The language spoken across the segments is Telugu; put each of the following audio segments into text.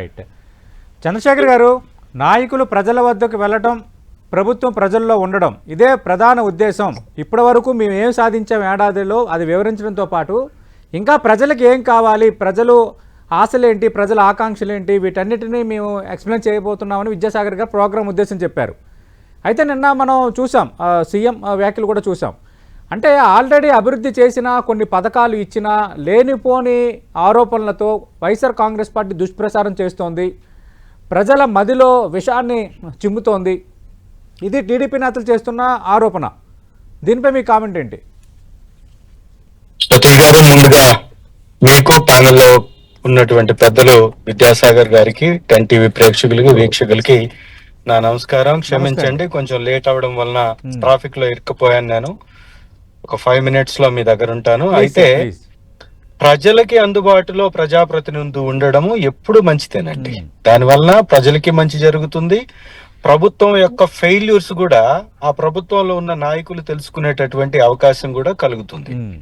రైట్. చంద్రశేఖర్ గారు నాయకులు ప్రజల వద్దకు వెళ్ళటం ప్రభుత్వం ప్రజల్లో ఉండడం ఇదే ప్రధాన ఉద్దేశం. ఇప్పటి వరకు మేము ఏం సాధించాం ఏడాదిలో అది వివరించడంతో పాటు ఇంకా ప్రజలకు ఏం కావాలి ప్రజలు ఆశలేంటి ప్రజల ఆకాంక్షలేంటి వీటన్నిటినీ మేము ఎక్స్ప్లెయిన్ చేయబోతున్నామని విద్యాసాగర్ గారు ప్రోగ్రాం ఉద్దేశం చెప్పారు. అయితే నిన్న మనం చూసాం సీఎం వ్యాఖ్యలు కూడా చూసాం అంటే ఆల్రెడీ అభివృద్ధి చేసిన కొన్ని పథకాలు ఇచ్చిన లేనిపోని ఆరోపణలతో వైఎస్ఆర్ కాంగ్రెస్ పార్టీ దుష్ప్రచారం చేస్తోంది. ప్రజల మదిలో విషాన్ని చిమ్ముతోంది. ఇది టీడీపీ నేతలు చేస్తున్న ఆరోపణ. దీనిపై మీ కామెంట్ ఏంటి? ముందుగా మీకు ప్యానెల్లో ఉన్నటువంటి పెద్దలు విద్యాసాగర్ గారికి టెన్ టీవీ ప్రేక్షకులకి వీక్షకులకి నా నమస్కారం. క్షమించండి కొంచెం లేట్ అవడం వలన ట్రాఫిక్లో ఇరుక్కుపోయాను నేను. ఒక ఫైవ్ మినిట్స్లో మీ దగ్గర ఉంటాను. అయితే ప్రజలకి అందుబాటులో ప్రజాప్రతినిధి ఉండడము ఎప్పుడు మంచిదేనండి. మ్మ్. దానివల్ల ప్రజలకి మంచి జరుగుతుంది. ప్రభుత్వం యొక్క ఫెయిల్యూర్స్ కూడా ఆ ప్రభుత్వంలో ఉన్న నాయకులు తెలుసుకునేటటువంటి అవకాశం కూడా కలుగుతుంది. ఉమ్,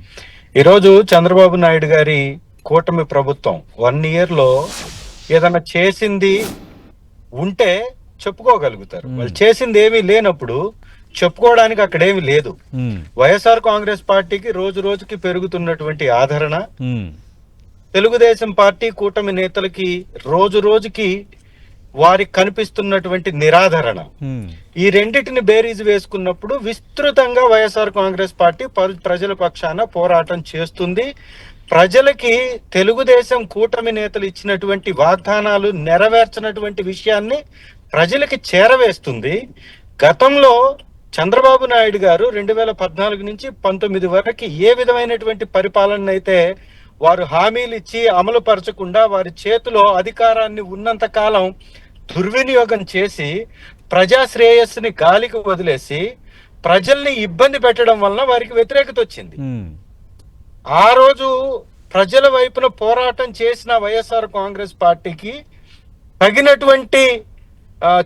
ఈరోజు చంద్రబాబు నాయుడు గారి కూటమి ప్రభుత్వం వన్ ఇయర్లో ఏదైనా చేసింది ఉంటే చెప్పుకోగలుగుతారు. వాళ్ళు చేసింది ఏమీ లేనప్పుడు చెప్పుకోవడానికి అక్కడ ఏమీ లేదు. వైఎస్ఆర్ కాంగ్రెస్ పార్టీకి రోజు రోజుకి పెరుగుతున్నటువంటి ఆదరణ. తెలుగుదేశం పార్టీ కూటమి నేతలకి రోజు రోజుకి వారికి కనిపిస్తున్నటువంటి నిరాదరణ. ఉమ్, ఈ రెండిటిని బేరీజ్ వేసుకున్నప్పుడు విస్తృతంగా వైఎస్ఆర్ కాంగ్రెస్ పార్టీ పరు- ప్రజల పక్షాన పోరాటం చేస్తుంది. ప్రజలకి తెలుగుదేశం కూటమి నేతలు ఇచ్చినటువంటి వాగ్దానాలు నెరవేర్చినటువంటి విషయాన్ని ప్రజలకి చేరవేస్తుంది. గతంలో చంద్రబాబు నాయుడు గారు రెండు వేల పద్నాలుగు నుంచి పంతొమ్మిది వరకు ఏ విధమైనటువంటి పరిపాలన అయితే వారు హామీలు ఇచ్చి అమలు పరచకుండా వారి చేతిలో అధికారాన్ని ఉన్నంత కాలం దుర్వినియోగం చేసి ప్రజా శ్రేయస్సుని గాలికి వదిలేసి ప్రజల్ని ఇబ్బంది పెట్టడం వలన వారికి వ్యతిరేకత వచ్చింది. ఆ రోజు ప్రజల వైపున పోరాటం చేసిన వైఎస్ఆర్ కాంగ్రెస్ పార్టీకి తగినటువంటి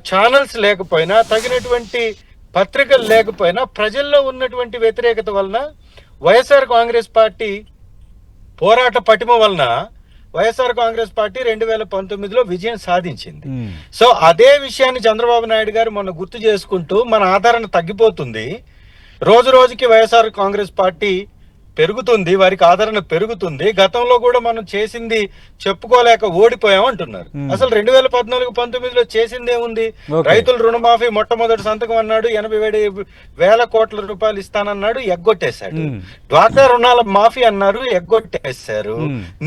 ఛానల్స్ లేకపోయినా తగినటువంటి పత్రికలు లేకపోయినా ప్రజల్లో ఉన్నటువంటి వ్యతిరేకత వలన వైఎస్ఆర్ కాంగ్రెస్ పార్టీ పోరాట పటిమ వలన వైఎస్ఆర్ కాంగ్రెస్ పార్టీ రెండు వేల పంతొమ్మిదిలో విజయం సాధించింది. సో అదే విషయాన్ని చంద్రబాబు నాయుడు గారు మొన్న గుర్తు చేసుకుంటూ మన ఆదరణ తగ్గిపోతుంది. రోజు రోజుకి వైఎస్ఆర్ కాంగ్రెస్ పార్టీ పెరుగుతుంది వారికి ఆదరణ పెరుగుతుంది. గతంలో కూడా మనం చేసింది చెప్పుకోలేక ఓడిపోయాం అంటున్నారు. అసలు రెండు వేల పద్నాలుగు పంతొమ్మిదిలో చేసింది ఏముంది? Okay. రైతుల రుణమాఫీ మొట్టమొదటి సంతకం అన్నాడు ఎనభై వేల కోట్ల రూపాయలు ఇస్తానన్నాడు ఎగ్గొట్టేశాడు. డ్వాక్రా రుణాల మాఫీ అన్నారు ఎగ్గొట్టేశారు.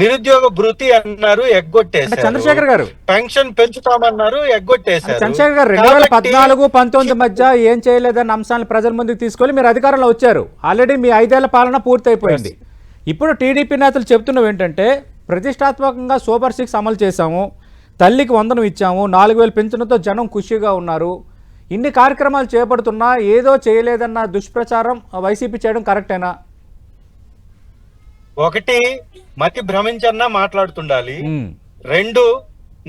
నిరుద్యోగ భృతి అన్నారు ఎగ్గొట్టేశారు. చంద్రశేఖర్ గారు. పెన్షన్ పెంచుతామన్నారు ఎగ్గొట్టేశారు. చంద్రశేఖర్ గారు రెండు వేల పద్నాలుగు పంతొమ్మిది మధ్య ఏం చేయలేదన్న అంశాలను ప్రజల ముందుకు తీసుకొని మీరు అధికారంలో వచ్చారు. ఆల్రెడీ మీ ఐదేళ్ళ పాలన పూర్తయిపోయింది ఇప్పుడు టీడీపీ నేతలు చెప్తున్నవి ఏంటంటే ప్రతిష్టాత్మకంగా సూపర్ సిక్స్ అమలు చేశాము తల్లికి వందనం ఇచ్చాము నాలుగు వేలు పెంచడంతో జనం ఖుషిగా ఉన్నారు. ఇన్ని కార్యక్రమాలు చేపడుతున్నా ఏదో చేయలేదన్న దుష్ప్రచారం వైసీపీ చేయడం కరెక్టేనా? ఒకటి మతి భ్రమించన్నా మాట్లాడుతుండాలి. రెండు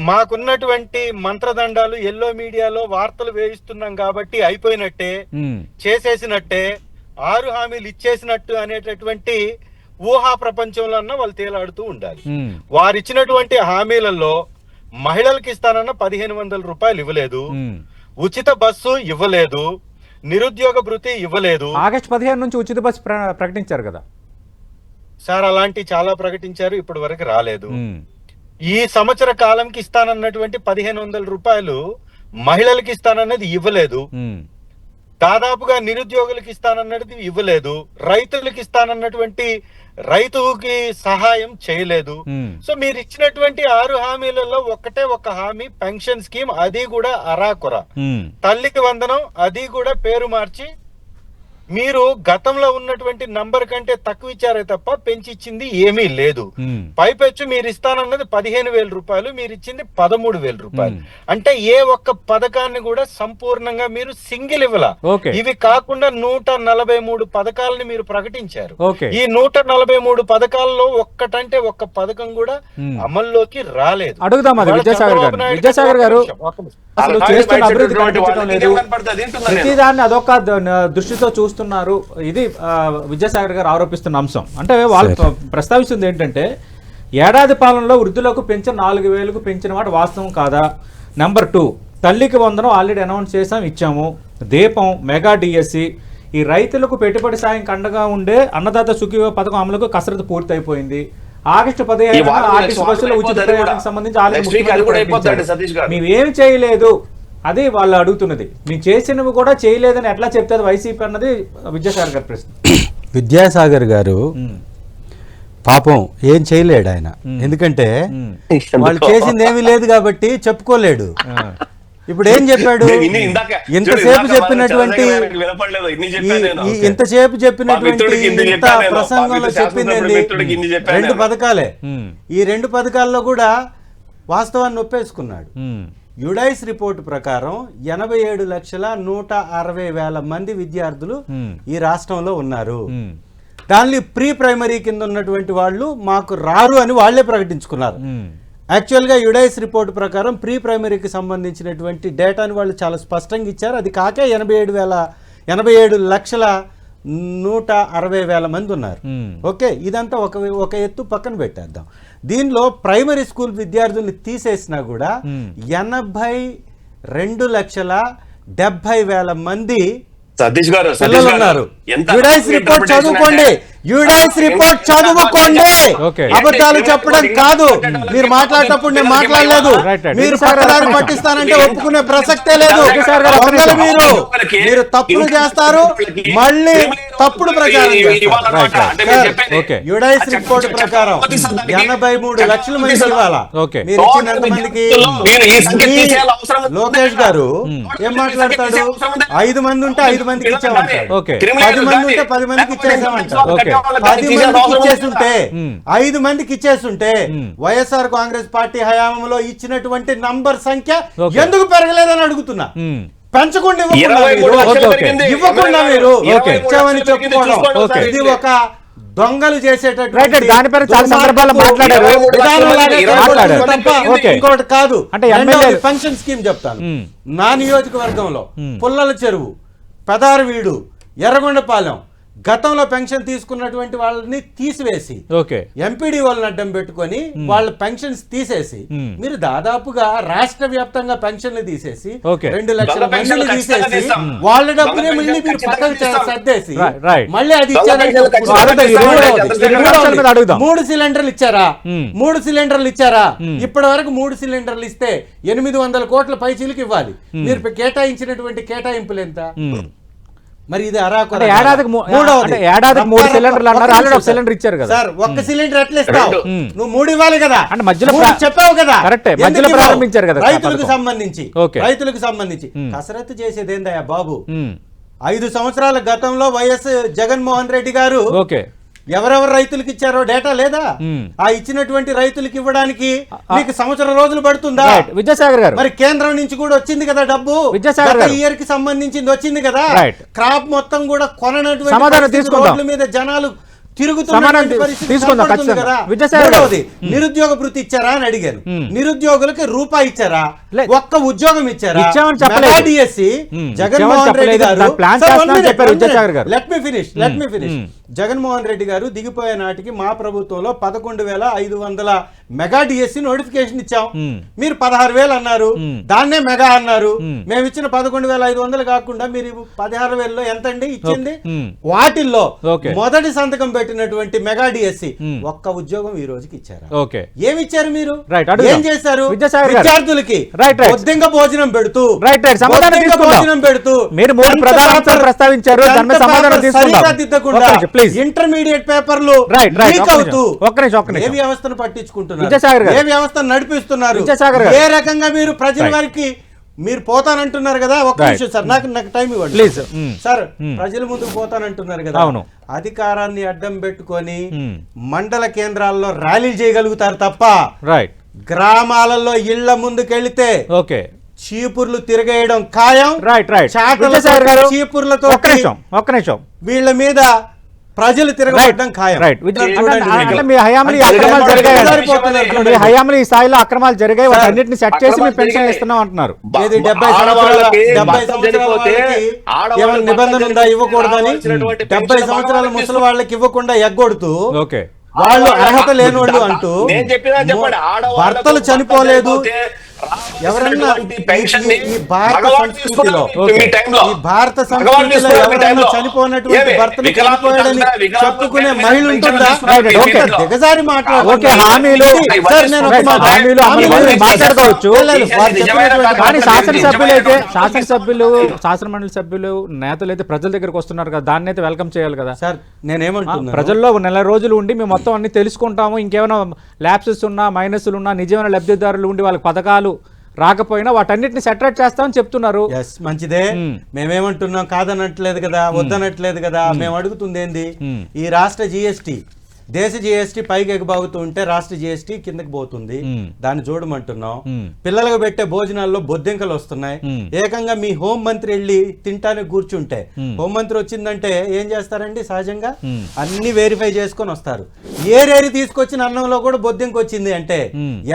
మాకున్నటువంటి మంత్రదండాలు ఎల్లో మీడియాలో వార్తలు వేయిస్తున్నాం కాబట్టి అయిపోయినట్టే చేసేసినట్టే ఆరు హామీలు ఇచ్చేసినట్టు అనేటటువంటి ఊహా ప్రపంచంలో అన్న వాళ్ళు తేలాడుతూ ఉండాలి. వారు ఇచ్చినటువంటి హామీలలో మహిళలకు ఇస్తానన్న పదిహేను వందల రూపాయలు ఇవ్వలేదు. ఉచిత బస్సు ఇవ్వలేదు. నిరుద్యోగ భృతి ఇవ్వలేదు. ఆగస్టు పదిహేను నుంచి ఉచిత బస్సు ప్ర- ప్రకటించారు కదా. సార్ అలాంటి చాలా ప్రకటించారు ఇప్పటి వరకు రాలేదు. ఈ సంవత్సర కాలంకి ఇస్తానన్నటువంటి పదిహేను వందల రూపాయలు మహిళలకు ఇస్తానన్నది ఇవ్వలేదు. దాదాపుగా నిరుద్యోగులకు ఇస్తానన్నది ఇవ్వలేదు రైతులకు ఇస్తానన్నటువంటి రైతుకి సహాయం చేయలేదు. సో మీరు ఇచ్చినటువంటి ఆరు హామీలలో ఒక్కటే ఒక హామీ పెన్షన్ స్కీమ్ అది కూడా అరాకొర. తల్లికి వందనం అది కూడా పేరు మార్చి మీరు గతంలో ఉన్నటువంటి నంబర్ కంటే తక్కువ ఇచ్చారే తప్ప పెంచి ఇచ్చింది ఏమీ లేదు పైపెచ్చు మీరు ఇస్తానన్నది పదిహేను వేల రూపాయలు మీరు ఇచ్చింది పదమూడు వేల రూపాయలు. అంటే ఏ ఒక్క పథకాన్ని కూడా సంపూర్ణంగా మీరు సింగిల్ ఇవ్వల ఇవి కాకుండా నూట నలభై మూడు పథకాలని మీరు ప్రకటించారు ఈ నూట నలభై మూడు పథకాల్లో ఒక్కటంటే ఒక్క పథకం కూడా. అమల్లోకి రాలేదు అడుగుదాం విద్యాసాగర్. నాయుడు విద్యాసాగర్ గారు. అసలు చేస్తున్న అభివృద్ధి. ప్రతిదాన్ని అదొక దృష్టితో చూస్తున్నారు. ఇది విద్యాసాగర్ గారు ఆరోపిస్తున్న అంశం. అంటే వాళ్ళు ప్ర- ప్రస్తావిస్తుంది ఏంటంటే ఏడాది పాలనలో వృద్ధులకు పెంచిన నాలుగు వేలకు పెంచిన మాట వాస్తవం కాదా? నెంబర్ టూ తల్లికి వందనం ఆల్రెడీ అనౌన్స్ చేసాం ఇచ్చాము. దీపం మెగా డిఎస్సి. ఈ రైతులకు పెట్టుబడి సాయం కండగా ఉండే అన్నదాత సుఖీవ పథకం అమలుకు కసరత్తు పూర్తి అయిపోయింది ఆగస్టు పదిహేను ఆర్టీసీ నెక్స్ట్ బస్సులో ఉచిత. సంబంధించి ఆల్రెడీ గారు. మేమేమి చేయలేదు. అది వాళ్ళు అడుగుతున్నది. మేము చేసినవి కూడా చేయలేదని ఎట్లా చెప్తారు వైసీపీ అన్నది విద్యాసాగర్ గారి ప్రశ్న. విద్యాసాగర్ గారు పాపం ఏం చేయలేడు ఆయన. ఎందుకంటే వాళ్ళు చేసింది ఏమీ లేదు కాబట్టి చెప్పుకోలేడు. ఇప్పుడు ఏం చెప్పాడు? ఇంతసేపు చెప్పినటువంటి ఇంతసేపు చెప్పినటువంటి ఇంత. ప్రసంగంలో చెప్పింది రెండు. పథకాలే. ఈ రెండు పథకాల్లో కూడా వాస్తవాన్ని ఒప్పేసుకున్నాడు యుడైస్ రిపోర్ట్ ప్రకారం ఎనభై ఏడు లక్షల నూట అరవై వేల మంది విద్యార్థులు. ఈ రాష్ట్రంలో ఉన్నారు. దానిలో ప్రీ ప్రైమరీ కింద ఉన్నటువంటి వాళ్ళు మాకు రారు అని వాళ్ళే ప్రకటించుకున్నారు. యాక్చువల్గా యుడైస్ రిపోర్ట్ ప్రకారం ప్రీ ప్రైమరీకి సంబంధించినటువంటి డేటాని వాళ్ళు చాలా స్పష్టంగా ఇచ్చారు. అది కాకే ఎనభై ఏడు వేల ఎనభై ఏడు లక్షల నూట అరవై వేల మంది ఉన్నారు. ఓకే ఇదంతా ఒక ఒక ఎత్తు పక్కన పెట్టేద్దాం. దీనిలో ప్రైమరీ స్కూల్ విద్యార్థుల్ని తీసేసినా కూడా. ఎనభై రెండు లక్షల డెబ్బై వేల మంది సతీష్ గారు ఉన్నారు రిపోర్ట్ చదువుకోండి. యుడైస్ రిపోర్ట్ చదువుకోండి. అబద్ధాలు చెప్పడం కాదు. మీరు మాట్లాడేటప్పుడు నేను మాట్లాడలేదు. మీరు పక్కదారి ఒక్క పట్టిస్తానంటే ఒప్పుకునే ప్రసక్తే లేదు. మీరు. మీరు తప్పులు చేస్తారు. మళ్ళీ తప్పుడు ప్రచారం. యుడైస్ రిపోర్ట్ ప్రకారం ఎనభై మూడు లక్షల మందికి ఇవ్వాలా ఓకే. మీరు ఇచ్చిన. లోకేష్ గారు మ్మ్. ఏం మాట్లాడతాడు? ఐదు మంది ఉంటే ఐదు మందికి ఇచ్చామంటాడు ఓకే. పది మంది ఉంటే పది మందికి మందికి ఇచ్చేస్తుంటే. ఐదు మందికి ఇచ్చేస్తుంటే. వైఎస్ఆర్ కాంగ్రెస్ పార్టీ హయాంలో ఇచ్చినటువంటి నంబర్ సంఖ్య. ఎందుకు పెరగలేదని అడుగుతున్నా. పెంచకుండా ఇవ్వకుండా మీరు- ఇచ్చామని. చెప్పుకోవడం. ఇది ఒక దొంగలు చేసేటటువంటి రైట్ దానిపైన చాలా సందర్భాల్లో మాట్లాడారు. ఇంకోటి కాదు అంటే పెన్షన్ స్కీమ్ చెప్తాను. నా నియోజకవర్గంలో. పుల్లల చెరువు పెదారవీడు ఎర్రగొండపాలెం గతంలో పెన్షన్ తీసుకున్నటువంటి వాళ్ళని తీసివేసి ఓకే ఎంపీడీ వాళ్ళని అడ్డం పెట్టుకొని వాళ్ళ పెన్షన్స్ తీసేసి. మీరు దాదాపుగా రాష్ట్ర వ్యాప్తంగా పెన్షన్లు తీసేసి. రెండు లక్షల పెన్షన్లు తీసేసి. వాళ్ళ డబ్బునే మళ్ళీ మీరు. సర్దేసి. మళ్ళీ అది అడుగుదాం. మూడు సిలిండర్లు ఇచ్చారా. మూడు సిలిండర్లు ఇచ్చారా. ఇప్పటి వరకు మూడు సిలిండర్లు ఇస్తే ఎనిమిది వందల కోట్ల పైచీలకు ఇవ్వాలి మీరు కేటాయించినటువంటి కేటాయింపులు ఎంత. మరి ఇది అరాకొర ఏడాదికి మూడవది. అంటే ఏడాదికి మూడు సిలిండర్లు అన్నారు, ఆల్రెడీ ఒక సిలిండర్ ఇచ్చారు కదా. సార్ ఒక్క సిలిండర్ ఎట్లా ఇస్తావు. నువ్వు మూడు ఇవ్వాలి కదా అంటే మధ్యలో చెప్పావు కదా కరెక్టే, మధ్యలో? ప్రారంభించారు కదా రైతులకు. సంబంధించి ఓకే. రైతులకు సంబంధించి. కసరత్తు చేసేది ఏందయ్యా బాబు. ఐదు సంవత్సరాల గతంలో వైఎస్ జగన్మోహన్ రెడ్డి గారు ఓకే ఎవరెవరు రైతులకు ఇచ్చారో డేటా లేదా. ఆ ఇచ్చినటువంటి రైతులకు ఇవ్వడానికి మీకు సంవత్సరం రోజులు పడుతుందా? విద్యాసాగర్ గారు. మరి కేంద్రం నుంచి కూడా వచ్చింది కదా డబ్బు? విద్యాసాగర్. ఇయర్కి సంబంధించింది వచ్చింది కదా. క్రాప్ మొత్తం కూడా కొననటువంటి మీద జనాలు నిరుద్యోగ భృతి ఇచ్చారా అని అడిగాను. మ్మ్. నిరుద్యోగులకి రూపాయి ఇచ్చారా? ఒక్క ఉద్యోగం ఇచ్చారా? DSC. Jaganmohan Reddy. Garu. Let me finish let me finish hmm. Jaganmohan Reddy garu దిగిపోయే నాటికి మా ప్రభుత్వంలో పదకొండు వేల ఐదు వందల మెగా డిఎస్సి నోటిఫికేషన్ ఇచ్చాం. మీరు పదహారు వేలు అన్నారు. దాన్నే మెగా అన్నారు మ్మ్. ఇచ్చిన పదకొండు వేల ఐదు వందలు కాకుండా మీరు పదహారు వేలలో ఎంత అండి ఇచ్చింది. వాటిల్లో. మొదటి సంతకం పెట్టినటువంటి మెగా డిఎస్సి మ్మ్. ఒక్క ఉద్యోగం ఈ రోజుకి ఇచ్చారా ఓకే ఏమి ఇచ్చారు మీరు. ఏం చేశారు. విద్యార్థులకి. బొద్దింక భోజనం పెడుతూ. భోజనం పెడుతూ మీరు మూడు ప్రధాన అంశాలు ప్రస్తావించారు. దాని సమాధానం తీసుకుందాం. ఇంటర్మీడియట్ పేపర్లు రైట్, రైట్. ఒక్క అవుతూ నిమిషం, ఒక్క నిమిషం, ఒక్క ఏ. వ్యవస్థను పట్టించుకుంటున్నారు గారు. ఏ వ్యవస్థను నడిపిస్తున్నారు. ఏ రకంగా మీరు ప్రజల. వారికి మీరు పోతానంటున్నారు కదా రైట్. నిమిషం సార్ నాకు నాకు టైం ఇవ్వండి ప్లీజ్. సార్ మ్మ్. ప్రజల ముందుకు పోతానంటున్నారు కదా అవును. అధికారాన్ని అడ్డం పెట్టుకొని మ్మ్. మండల కేంద్రాల్లో ర్యాలీలు చేయగలుగుతారు తప్ప రైట్ గ్రామాలలో ఇళ్ళ ముందుకెళ్తే ఓకే చీపుర్లు తిరగేయడం ఖాయం రైట్ రైట్ చీపుర్లతో ఒక్క నిమిషం ఒక్క నిమిషం వీళ్ళ మీద ప్రజలు తిరగబడడం ఖాయం. రైట్ మీ హయాంలో అక్రమాలు జరిగాయి మీ హయాంలో ఈ స్థాయిలో అక్రమాలు జరిగాయి వాటన్నిటిని సెట్ చేసి పెన్షన్. ఇస్తున్నాం అంటున్నారు. నిబంధన ఉందా ఇవ్వకూడదని? డెబ్బై సంవత్సరాల ముసలి వాళ్ళకి ఇవ్వకుండా ఎగ్గొడుతూ ఓకే. వాళ్ళు అర్హత లేని వాళ్ళు అంటూ నేను చెప్పినా చెప్పండి. ఆడవాళ్ళకు భర్తలు చనిపోలేదు. ఎవరన్నా ఈ- భారత సంస్కృతిలో. ఈ సంస్కృతిలో ఎవరైనా. చనిపోయినటువంటి? భర్తను చనిపోయాడని చెప్పుకునే మహిళ ఉంటుందా. దిగజారి హామీలు- మాట్లాడుకోవచ్చు. కానీ శాసనసభ్యులు శాసనమండలి సభ్యులు నేతలు అయితే ప్రజల దగ్గరకు వస్తున్నారు కదా దాన్ని అయితే వెల్కమ్ చేయాలి కదా. సార్ నేనేమంటున్నాను? ప్రజల్లో నెల రోజులు ఉండి మేము మొత్తం అన్ని తెలుసుకుంటాము. ఇంకేమైనా ల్యాప్సెస్ ఉన్నా మైనస్లు ఉన్నా నిజమైన లబ్ధిదారులు ఉండి వాళ్ళకి పథకాలు రాకపోయినా వాటన్నిటిని సెటరేట్ చేస్తామని చెప్తున్నారు. మంచిదే. మ్మ్. మేమేమంటున్నాం? కాదనట్లేదు కదా వద్దనట్లేదు కదా మేము అడుగుతుంది ఏంది. ఈ రాష్ట్ర జిఎస్టి దేశ జిఎస్టి పైకి ఎగబాగుతూ ఉంటే రాష్ట్ర జిఎస్టి కిందకి పోతుంది. దాన్ని చూడమంటున్నాం. పిల్లలకు పెట్టే భోజనాల్లో బొద్దింకలు వస్తున్నాయి. ఏకంగా మీ హోం మంత్రి వెళ్ళి తింటానికి కూర్చుంటే. హోం మంత్రి వచ్చిందంటే ఏం చేస్తారండి సహజంగా. అన్ని వెరిఫై చేసుకొని వస్తారు ఏరేరి తీసుకొచ్చిన అన్నంలో కూడా బొద్దింక వచ్చింది అంటే.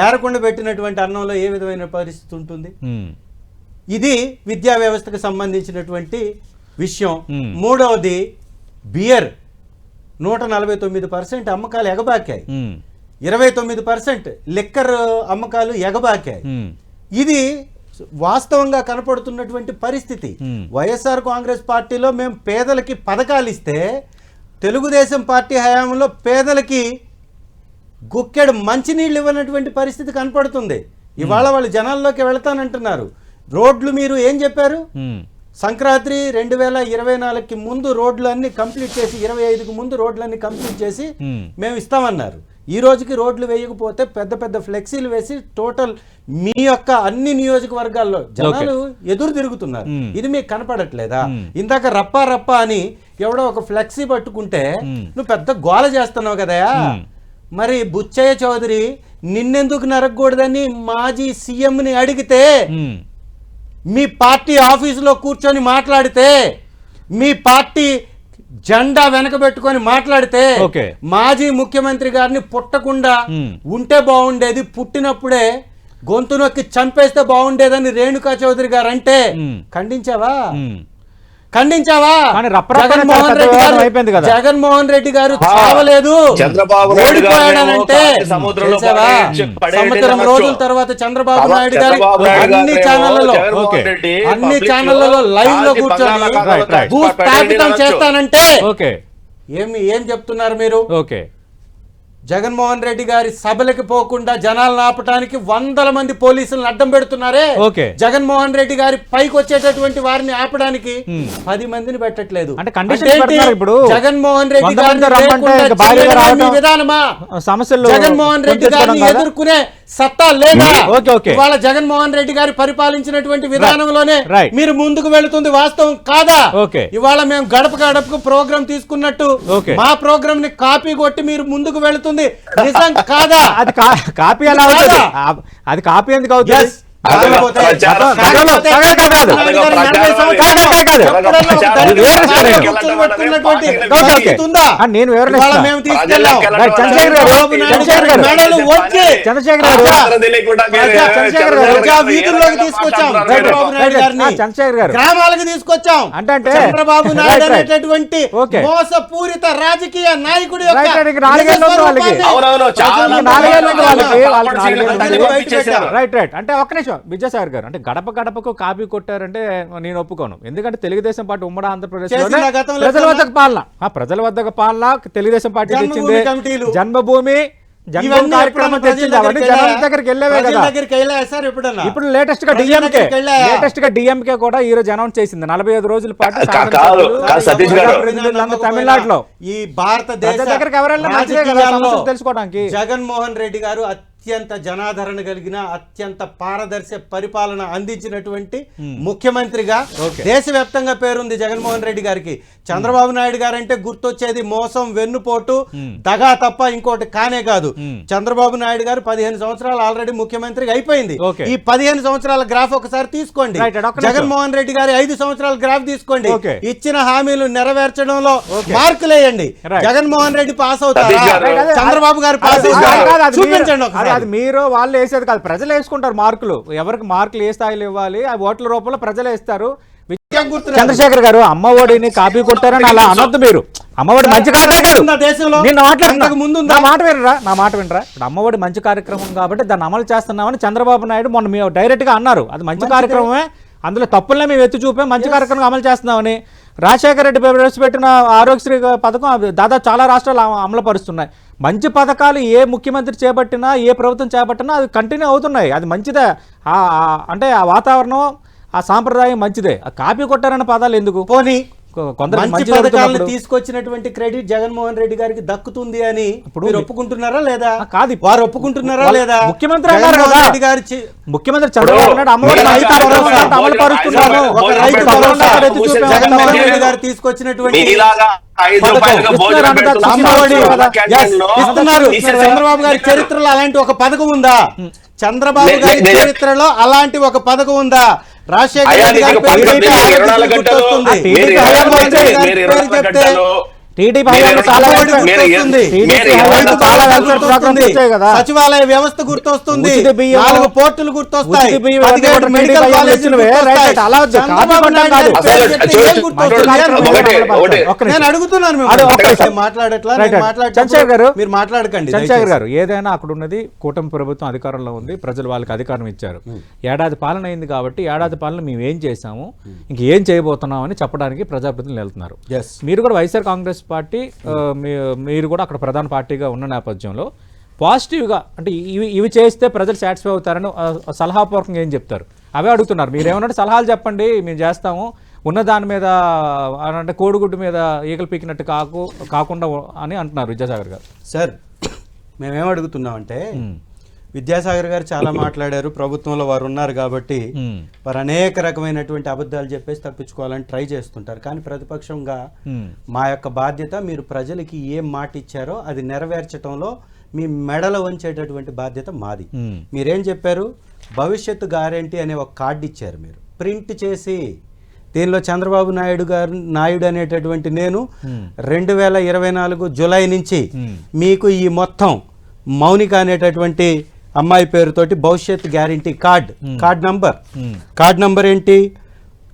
ఏరకుండా పెట్టినటువంటి అన్నంలో ఏ విధమైన పరిస్థితి ఉంటుంది ఇది విద్యా వ్యవస్థకు సంబంధించినటువంటి విషయం. మూడవది బియర్ నూట నలభై తొమ్మిది పర్సెంట్ అమ్మకాలు ఎగబాకాయి. ఇరవై తొమ్మిది పర్సెంట్ లిక్కర్ అమ్మకాలు ఎగబాకాయి. ఇది వాస్తవంగా కనపడుతున్నటువంటి పరిస్థితి. వైఎస్ఆర్ కాంగ్రెస్ పార్టీలో మేము పేదలకి పథకాలు ఇస్తే తెలుగుదేశం పార్టీ హయాంలో పేదలకి గుక్కెడు మంచినీళ్ళు ఇవ్వనటువంటి పరిస్థితి కనపడుతుంది. ఇవాళ వాళ్ళు జనాల్లోకి వెళతానంటున్నారు. రోడ్లు మీరు ఏం చెప్పారు? సంక్రాంతి రెండు వేల ఇరవై నాలుగుకి ముందు రోడ్లు అన్ని కంప్లీట్ చేసి ఇరవై ఐదుకి ముందు రోడ్లన్నీ కంప్లీట్ చేసి మ్మ్. ఇస్తామన్నారు ఈ రోజుకి రోడ్లు వేయకపోతే పెద్ద పెద్ద ఫ్లెక్సీలు వేసి టోటల్ మీ యొక్క అన్ని నియోజకవర్గాల్లో జనాలు ఎదురు తిరుగుతున్నారు. ఇది మీకు కనపడట్లేదా. ఇందాక రప్పా రప్పా అని ఎవడో ఒక ఫ్లెక్సీ పట్టుకుంటే. నువ్వు పెద్ద గోల చేస్తున్నావు కదయా మ్మ్. మరి బుచ్చయ్య చౌదరి నిన్నెందుకు నరకకూడదని మాజీ సీఎంని అడిగితే మీ పార్టీ ఆఫీసులో కూర్చొని మాట్లాడితే మీ పార్టీ జెండా వెనకబెట్టుకొని మాట్లాడితే. మాజీ ముఖ్యమంత్రి గారిని పుట్టకుండా. ఉంటే బాగుండేది పుట్టినప్పుడే గొంతు నొక్కి చంపేస్తే బాగుండేదని రేణుకా చౌదరి గారు అంటే. ఖండించావా. ఖండించావా జగన్మోహన్ రెడ్డి గారు వివాదం అయిపోయింది కదా. జగన్మోహన్ రెడ్డి గారు ఆ, చావలేదు చంద్రబాబు ఓడిపోయాడనంటే సంవత్సరం. రోజుల తర్వాత చంద్రబాబు నాయుడు గారి అన్ని ఛానళ్ళలో అన్ని ఛానళ్ళలో లైవ్లో కూర్చొని బంగాళాఖాతంలో రైట్, రైట్. భూ స్థాపితం అనొచ్చు. చేస్తానంటే ఓకే ఏమి ఏం చెప్తున్నారు మీరు ఓకే జగన్మోహన్ రెడ్డి గారి సభలకు పోకుండా జనాలను ఆపటానికి వందల మంది పోలీసులను అడ్డం పెడుతున్నారే ఓకే. జగన్మోహన్ రెడ్డి గారి పైకి వచ్చేటటువంటి వారిని ఆపడానికి. పది మందిని పెట్టట్లేదు ఇప్పుడు. జగన్మోహన్ రెడ్డి గారిని. విధానమా సమస్యలు జగన్మోహన్ రెడ్డి గారిని? ఎదుర్కొనే సత్తా లేదా. ఇవాళ జగన్మోహన్ రెడ్డి గారి పరిపాలించినటువంటి విధానంలోనే. మీరు ముందుకు వెళుతుంది వాస్తవం కాదా ఓకే. ఇవాళ మేము గడప గడపకు ప్రోగ్రామ్ తీసుకున్నట్టు. మా ప్రోగ్రామ్ని కాపీ కొట్టి మీరు ముందుకు వెళుతుంది నిజం కాదా అది కాపీ ఎలా అవుతుంది అది కాపీ ఎందుకు అవుతుంది నేను వివరణ చంద్రశేఖర్ గారు, చంద్రశేఖర్ గారి. గ్రామాలకు తీసుకొచ్చాం అంటే అంటే చంద్రబాబు నాయుడు. అనేటటువంటి. మోసపూరిత రాజకీయ నాయకుడి నాలుగేళ్ళు వాళ్ళకి. రైట్ రైట్ అంటే ఒక్క నిమిషం విద్యాసాగర్ గారు అంటే గడప గడపకు కాపీ కొట్టారంటే నేను ఒప్పుకోను. ఎందుకంటే తెలుగుదేశం పార్టీ ఉమ్మడి ఆంధ్రప్రదేశ్ ప్రజల? వద్దకు పాలన. ఆ ప్రజల వద్దకు పాలన తెలుగుదేశం పార్టీ జన్మభూమి. జన్మభూమి జన్మభూమి తెచ్చింది. ఎప్పుడన్నా? ఇప్పుడు లేటెస్ట్గా డిఎంకే? లేటెస్ట్గా డిఎంకే కూడా ఈ రోజు అనౌన్స్ చేసింది. నలభై ఐదు రోజుల పాటు తమిళనాడులో. ఈ భారతదేశ దగ్గరికి ఎవరు వెళ్ళినా మంచిదే కదా, రాజకీయాల్లో సమస్యలు తెలుసుకోవడానికి. జగన్మోహన్ రెడ్డి గారు అత్యంత జనాదరణ కలిగిన అత్యంత పారదర్శక పరిపాలన అందించినటువంటి ముఖ్యమంత్రిగా ఓకే. దేశవ్యాప్తంగా పేరుంది జగన్మోహన్ రెడ్డి గారికి చంద్రబాబు నాయుడు గారు అంటే గుర్తొచ్చేది మోసం వెన్నుపోటు దగా తప్ప ఇంకోటి కానే కాదు మ్మ్. చంద్రబాబు నాయుడు గారు పదిహేను సంవత్సరాలు ఆల్రెడీ ముఖ్యమంత్రిగా అయిపోయింది. ఈ పదిహేను సంవత్సరాల గ్రాఫ్ ఒకసారి తీసుకోండి. జగన్మోహన్ రెడ్డి గారి ఐదు సంవత్సరాల గ్రాఫ్ తీసుకోండి. ఇచ్చిన హామీలు నెరవేర్చడంలో. మార్కులేయండి. జగన్మోహన్ రెడ్డి పాస్ అవుతారా చంద్రబాబు గారు పాస్ అవుతారా చూపించండి ఒకసారి అది మీరు వాళ్ళు వేసేది కాదు. ప్రజలు వేసుకుంటారు మార్కులు. ఎవరికి మార్కులు ఏ స్థాయిలో ఇవ్వాలి ఆ ఓట్ల రూపంలో ప్రజలు వేస్తారు? చంద్రశేఖర్ గారు అమ్మఒడిని కాపీ కొట్టారని అలా అనొద్దు మీరు. అమ్మఒడి మంచి కార్యక్రమం? నా మాట వినరా? నా మాట వినరా? ఇప్పుడు అమ్మఒడి మంచి కార్యక్రమం కాబట్టి దాన్ని అమలు చేస్తున్నామని చంద్రబాబు నాయుడు మొన్న మేము డైరెక్ట్గా అన్నారు. అది మంచి కార్యక్రమమే. అందులో తప్పులనే మేము ఎత్తి చూపాం మంచి కార్యక్రమం అమలు చేస్తున్నామని రాజశేఖర రెడ్డి ప్రవేశపెట్టిన ఆరోగ్యశ్రీ పథకం దాదాపు చాలా రాష్ట్రాలు అమ- అమలు పరుస్తున్నాయి మంచి పథకాలు ఏ ముఖ్యమంత్రి చేపట్టినా ఏ ప్రభుత్వం చేపట్టినా అది కంటిన్యూ అవుతున్నాయి. అది మంచిదే. అంటే ఆ వాతావరణం ఆ సాంప్రదాయం మంచిదే. ఆ కాపీ కొట్టారన్న పదాలు ఎందుకు? పోనీ మంచి పథకాలను తీసుకొచ్చినటువంటి క్రెడిట్ జగన్మోహన్ రెడ్డి గారికి దక్కుతుంది అని మీరు ఒప్పుకుంటున్నారా లేదా? కాదు. వారు ఒప్పుకుంటున్నారా లేదా? ముఖ్యమంత్రి అన్నారు జగన్మోహన్ కదా. రెడ్డి గారి ముఖ్యమంత్రి చంద్రబాబు గారు తీసుకొచ్చినటువంటి చంద్రబాబు గారి. చరిత్రలో అలాంటి ఒక పథకం ఉందా? చంద్రబాబు గారి చరిత్రలో అలాంటి ఒక పథకం ఉందా? రాజశేఖర రెడ్డి గారి పేరు చెప్తే టీడీపీ సచివాలయ వ్యవస్థ గుర్తొస్తుంది. నాలుగు పోర్టులు గుర్తొస్తాయి. నేను అడుగుతున్నాను మీరు మాట్లాడకండి చంద్రశేఖర్. గారు ఏదైనా అక్కడ ఉన్నది కూటమి ప్రభుత్వం అధికారంలో ఉంది ప్రజలు వాళ్ళకి అధికారం ఇచ్చారు. ఏడాది పాలన అయింది కాబట్టి ఏడాది పాలన మేము ఏం చేశాము? ఇంకేం చేయబోతున్నాం అని చెప్పడానికి ప్రజాప్రతినిధులు వెళ్తున్నారు. మీరు కూడా వైఎస్ఆర్ కాంగ్రెస్ పార్టీ మీరు కూడా అక్కడ ప్రధాన పార్టీగా ఉన్న నేపథ్యంలో పాజిటివ్గా అంటే ఇవి ఇవి చేస్తే ప్రజలు సాటిస్ఫై అవుతారని సలహాపూర్వకంగా ఏం చెప్తారు? అవే అడుగుతున్నారు. మీరు ఏమన్నా సలహాలు చెప్పండి మేము చేస్తాము. ఉన్న దాని మీద అంటే కోడిగుడ్డు మీద ఈగలు పీకినట్టు కాకు కాకుండా అని అంటున్నారు విద్యాసాగర్ గారు. సార్ మేమేం అడుగుతున్నామంటే విద్యాసాగర్ గారు చాలా మాట్లాడారు ప్రభుత్వంలో వారు ఉన్నారు కాబట్టి. వారు అనేక రకమైనటువంటి అబద్ధాలు చెప్పేసి తప్పించుకోవాలని ట్రై చేస్తుంటారు కానీ ప్రతిపక్షంగా. మా యొక్క బాధ్యత మీరు ప్రజలకి ఏం మాట ఇచ్చారో అది నెరవేర్చడంలో మీ మెడలో ఉంచేటటువంటి బాధ్యత మాది. మీరేం చెప్పారు భవిష్యత్తు గ్యారంటీ అనే ఒక కార్డు ఇచ్చారు మీరు ప్రింట్ చేసి దీనిలో చంద్రబాబు నాయుడు గారు నాయుడు అనేటటువంటి నేను రెండు వేల ఇరవై నాలుగు జూలై నుంచి. మీకు ఈ మొత్తం మౌనిక అనేటటువంటి అమ్మాయి పేరుతోటి Bhavishyat guarantee card card number. Card number ఏంటి?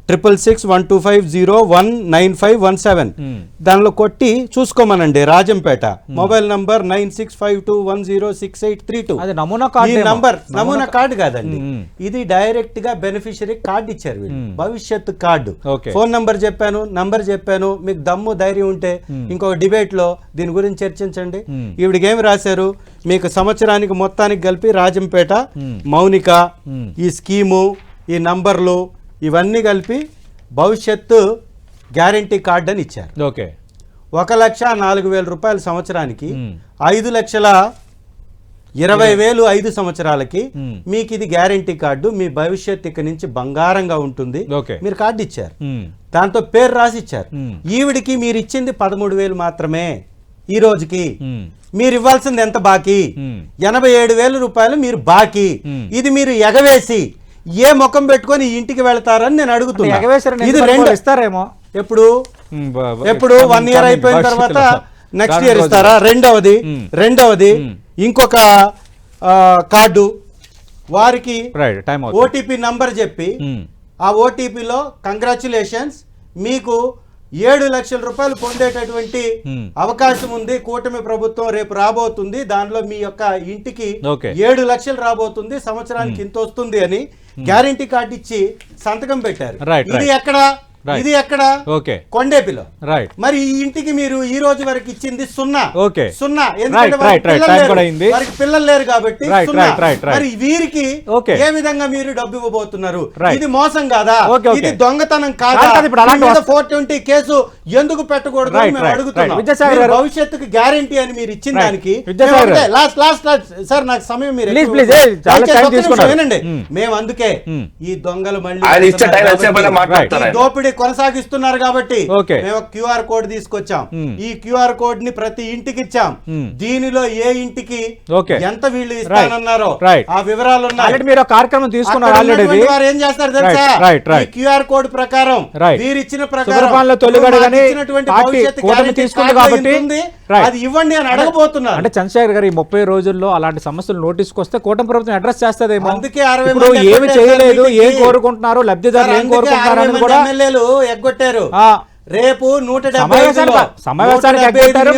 Triple six one two five zero one nine five one seven మ్మ్. దానిలో కొట్టి చూసుకోమనండి Rajampeta mobile number nine six five two one zero six eight three two నమూనా కార్డు. నంబర్ నమూనా కార్డు కాదండి మ్మ్. ఇది డైరెక్ట్గా బెనిఫిషియరీ కార్డు ఇచ్చారు వీళ్ళు మ్మ్. భవిష్యత్తు కార్డు ఓకే. ఫోన్ నంబర్ చెప్పాను నంబర్ చెప్పాను మీకు దమ్ము ధైర్యం ఉంటే ఇంకొక డిబేట్లో దీని గురించి చర్చించండి. ఈవిడికి ఏమి రాశారు మీకు సంవత్సరానికి మొత్తానికి కలిపి రాజంపేట. మౌనిక. ఈ స్కీము ఈ నంబర్లు ఇవన్నీ కలిపి భవిష్యత్తు గ్యారంటీ కార్డు అని ఇచ్చారు ఓకే ఒక లక్ష నాలుగు వేల రూపాయల సంవత్సరానికి. ఐదు లక్షల ఇరవై వేలు ఐదు సంవత్సరాలకి. మీకు ఇది గ్యారంటీ కార్డు మీ భవిష్యత్ ఇక నుంచి బంగారంగా ఉంటుంది ఓకే. మీరు కార్డు ఇచ్చారు. దాంతో పేరు రాసి ఇచ్చారు. ఈవిడికి మీరు ఇచ్చింది పదమూడు వేలు మాత్రమే ఈ రోజుకి. మీరు ఇవ్వాల్సింది ఎంత బాకీ. ఎనభై ఏడు వేల రూపాయలు మీరు బాకీ. ఇది మీరు ఎగవేసి ఏ ముఖం పెట్టుకొని ఇంటికి వెళ్తారని నేను అంటే అడుగుతున్నా ఎగవేశారని ఇది రెండు ఇస్తారేమో ఎప్పుడు ఎప్పుడు వన్ ఇయర్ అయిపోయిన. తర్వాత నెక్స్ట్ ఇయర్. ఇస్తారా రెండవది. రెండవది. ఇంకొక ఆ, కార్డు వారికి ఓటీపీ నంబర్ చెప్పి. ఆ ఓటీపీలో కంగ్రాచులేషన్స్ మీకు ఏడు లక్షల రూపాయలు పొందేటటువంటి. అవకాశం ఉంది కూటమి ప్రభుత్వం రేపు రాబోతుంది దానిలో మీ యొక్క ఇంటికి. ఏడు లక్షలు రాబోతుంది సంవత్సరానికి ఇంత వస్తుంది అని గ్యారంటీ కార్డు ఇచ్చి సంతకం పెట్టారు ఇది. ఎక్కడ. ఇది ఎక్కడ ఓకే కొండేపిలో రైట్ మరి ఈ ఇంటికి మీరు ఈ రోజు వరకు ఇచ్చింది సున్నా ఓకే. సున్నా ఎందుకంటే. పిల్లలు లేరు. కాబట్టి. మరి వీరికి. ఏ విధంగా మీరు డబ్బు ఇవ్వబోతున్నారు. ఇది మోసం కాదా. ఇది దొంగతనం కాదా ఫోర్ ట్వంటీ కేసు ఎందుకు పెట్టకూడదు మేము అడుగుతున్నాం. భవిష్యత్తుకు గ్యారంటీ అని మీరు ఇచ్చిన. దానికి గారు. లాస్ట్ లాస్ట్ సార్ నాకు సమయం మీరు. వినండి Hmm. మేము అందుకే Hmm. ఈ దొంగలు మళ్ళీ. దోపిడీ కొనసాగిస్తున్నారు కాబట్టి. మేము క్యూఆర్ కోడ్ తీసుకొచ్చాం. ఈ క్యూఆర్ కోడ్ని ప్రతి ఇంటికి ఇచ్చాం. దీనిలో ఏ ఇంటికి. ఎంత వీళ్ళు ఇస్తానన్నారో. ఆ వివరాలు ఉన్నాయి మీరు కార్యక్రమం తీసుకున్నారు వారు ఏం చేస్తారు తెలుసా. ఈ క్యూఆర్ కోడ్ ప్రకారం. వీరు ఇచ్చిన ప్రకారం తీసుకుంది కాబట్టి. అది ఇవ్వండి అని అడగబోతున్నారు అంటే చంద్రశేఖర్ గారు ఈ ముప్పై రోజుల్లో అలాంటి సమస్యలు నోటీస్కి వస్తే కూటమి ప్రభుత్వం అడ్రస్ చేస్తదేమో అందుకే అరవై ఏమి చేయలేదు ఏం కోరుకుంటున్నారు లబ్ధిదారులు ఏం కోరుకుంటున్నారు అని కూడా ఎగ్గొట్టారు. రేపు నూట.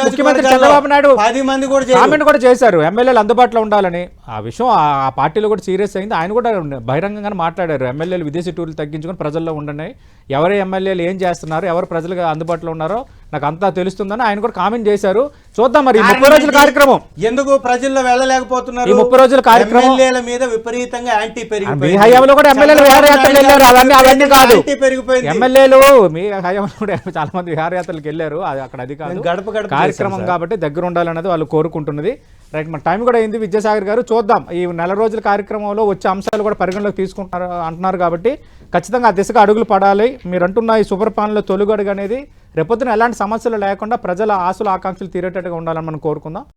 ముఖ్యమంత్రి చంద్రబాబు నాయుడు పది మంది కూడా చేయరు. కామెంట్ కూడా చేశారు. ఎమ్మెల్యేలు అందుబాటులో ఉండాలని. ఆ విషయం ఆ ఆ పార్టీలో కూడా సీరియస్ అయింది. ఆయన కూడా బహిరంగంగానే మాట్లాడారు. ఎమ్మెల్యేలు విదేశీ టూర్లు తగ్గించుకొని ప్రజల్లో ఉండండి ఎవరు ఎమ్మెల్యేలు ఏం చేస్తున్నారు? ఎవరు ప్రజలకు అందుబాటులో ఉన్నారో నాకు అంతా తెలుస్తుందని ఆయన కూడా కామెంట్ చేశారు. చూద్దాం మరి ముప్పై రోజుల కార్యక్రమం. ఎందుకు ప్రజల్లో వెళ్ళలేకపోతున్నారు? ముప్పై రోజుల కార్యక్రమం- ఎమ్మెల్యేల మీద విపరీతంగా యాంటీ మీ పెరిగిపోయింది. హయాంలో కూడా ఎమ్మెల్యేలు విహారయాత్రలు వెళ్ళారు. అవన్నీ అవన్నీ కాదు. ఎమ్మెల్యేలు మీ హయాంలో కూడా చాలా మంది విహారయాత్రలకు వెళ్ళారు. అది అక్కడ అది కాదు. గడప గడప కార్యక్రమం కాబట్టి దగ్గర ఉండాలన్నది వాళ్ళు కోరుకుంటున్నది. రైట్ మన టైం కూడా అయింది విద్యాసాగర్ గారు. చూద్దాం. ఈ నెల రోజుల కార్యక్రమంలో వచ్చే అంశాలు కూడా పరిగణలోకి తీసుకుంటున్నారు అంటున్నారు కాబట్టి ఖచ్చితంగా ఆ దిశగా అడుగులు పడాలి. మీరు అంటున్న ఈ సుపరిపాలనలో తొలుగడుగు అనేది రేపొద్దున ఎలాంటి సమస్యలు లేకుండా ప్రజల ఆశలు ఆకాంక్షలు తీరేటట్టుగా ఉండాలని మనం కోరుకుందాం.